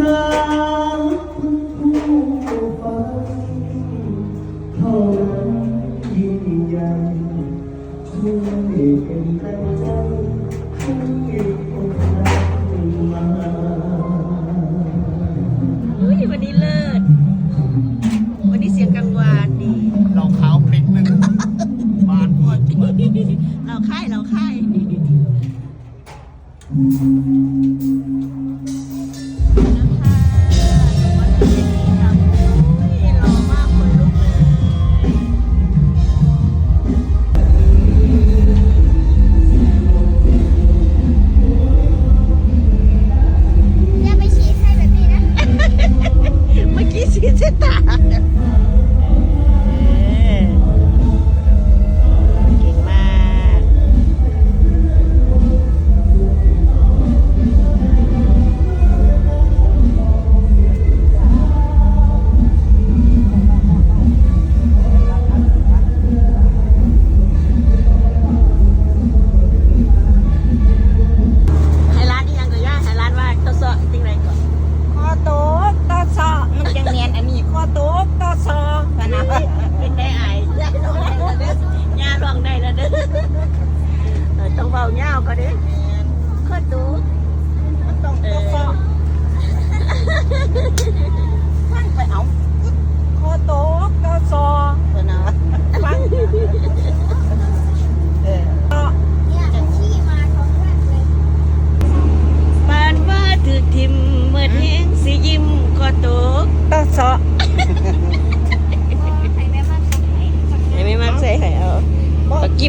เฮ้ยวันนี้เลิวันนี้เสียงกังวานดี รองเท้าพลิหนึ่งบานพวดพวดเราค่ายเราค่าย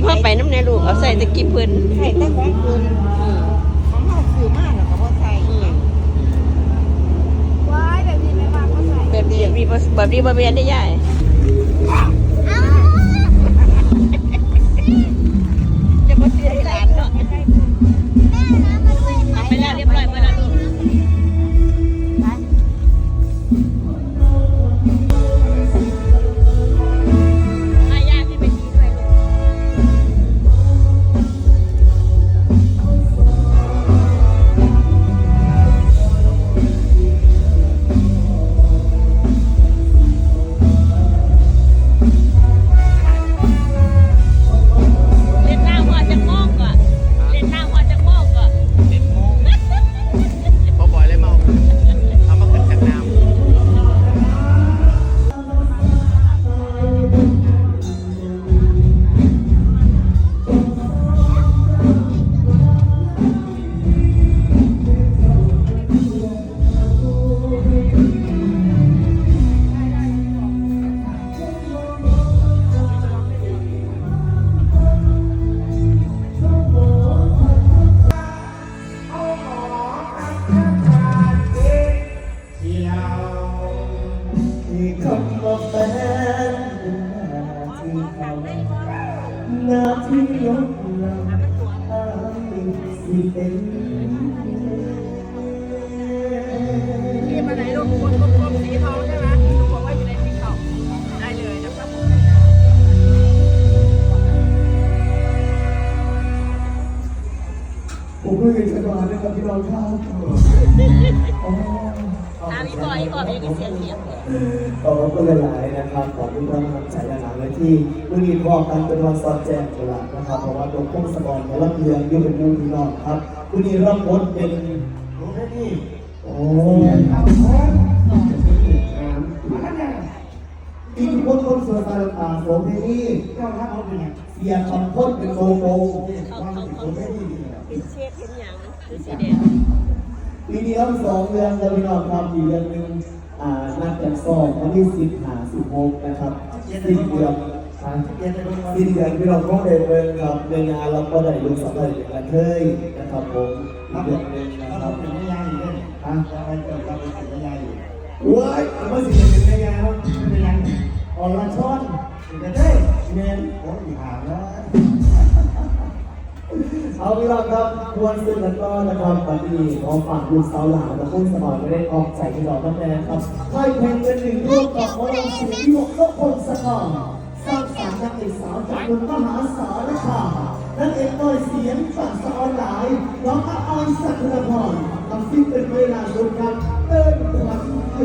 บเข้าไปน้ำในลูกเอาใส่แต่กิบเพิ่นใส่แต่ของคืนอืมของเราคือมากแล้วก็บ่ใส่อืมว้ายแบบนี้แม่บ้านคนไหนแบบนี้แบบนี้บ่แบบนี้บ่เบียนได้ย่าย นเป็นนาที่เขานาที่ยกลำอ้าสิเป็นที่มาไหนลูกคนกลมสีทองใช่ไเพิ่งเห็นจักรวาลนะครับพี่น้องครับอ๋ออาพี่บอยพี่บอยยังเสียงเสียงขอบคุณหลายๆนะครับ ขอบคุณความกำลังใจหลายๆเลยที่มื่อนี้พอกันเป็นวันสอดแจ้งตลาดนะครับ เพราะว่าตรงพงศกรของรับเรืองอยุ่เป็นมูพี่น้องครับมื่อนี้รับบทเป็นรู้แค่นี้โอ้อีกคนคนสวยตาตาโสมที่นี่เจ้าท่านเขาเป็นไงเสียคำพูดเป็นโกโก้เขาเขาเขาเป็นเชฟเห็นอย่าง คือสีแดงปีนี้ต้องสองเรื่องจะพี่น้องครับอีกเรื่องหนึ่งอ่านัดกันสอบวันที่สิบหาสิบหกนะครับสิ้นเดือนอ่าสิ้นเดือนพี่น้องก็ได้เบิ่งกับในงานเราก็ได้ลงสัมภาระอย่างกันเคยนะครับผมอีกเรื่องหนึ่งนะครับฮะว้ายมาสิเป็นในงานครับเป็นยังออนละช้อนเป็นได้เมนโอ้ยหาแล้ว เอาพี่น้องครับควรซึ่งกันก็นะครับวันนี้ขอฝากลูกสาวหลานและผู้สมัครไม่ได้ออกใจพี่น้องนั่นเองครับให้เพลงเป็นหนึ่งร่วมกับวงศิลป์ที่หกนพงศกรสร้างสรรค์นักเอกสาวจากเมืองมหาสารคามนักเอกน้อยเสียงจากสาวหลายน้องอาอายสัตรพรทำซิ่งเป็นเวลาดูครับเติมขวัญให้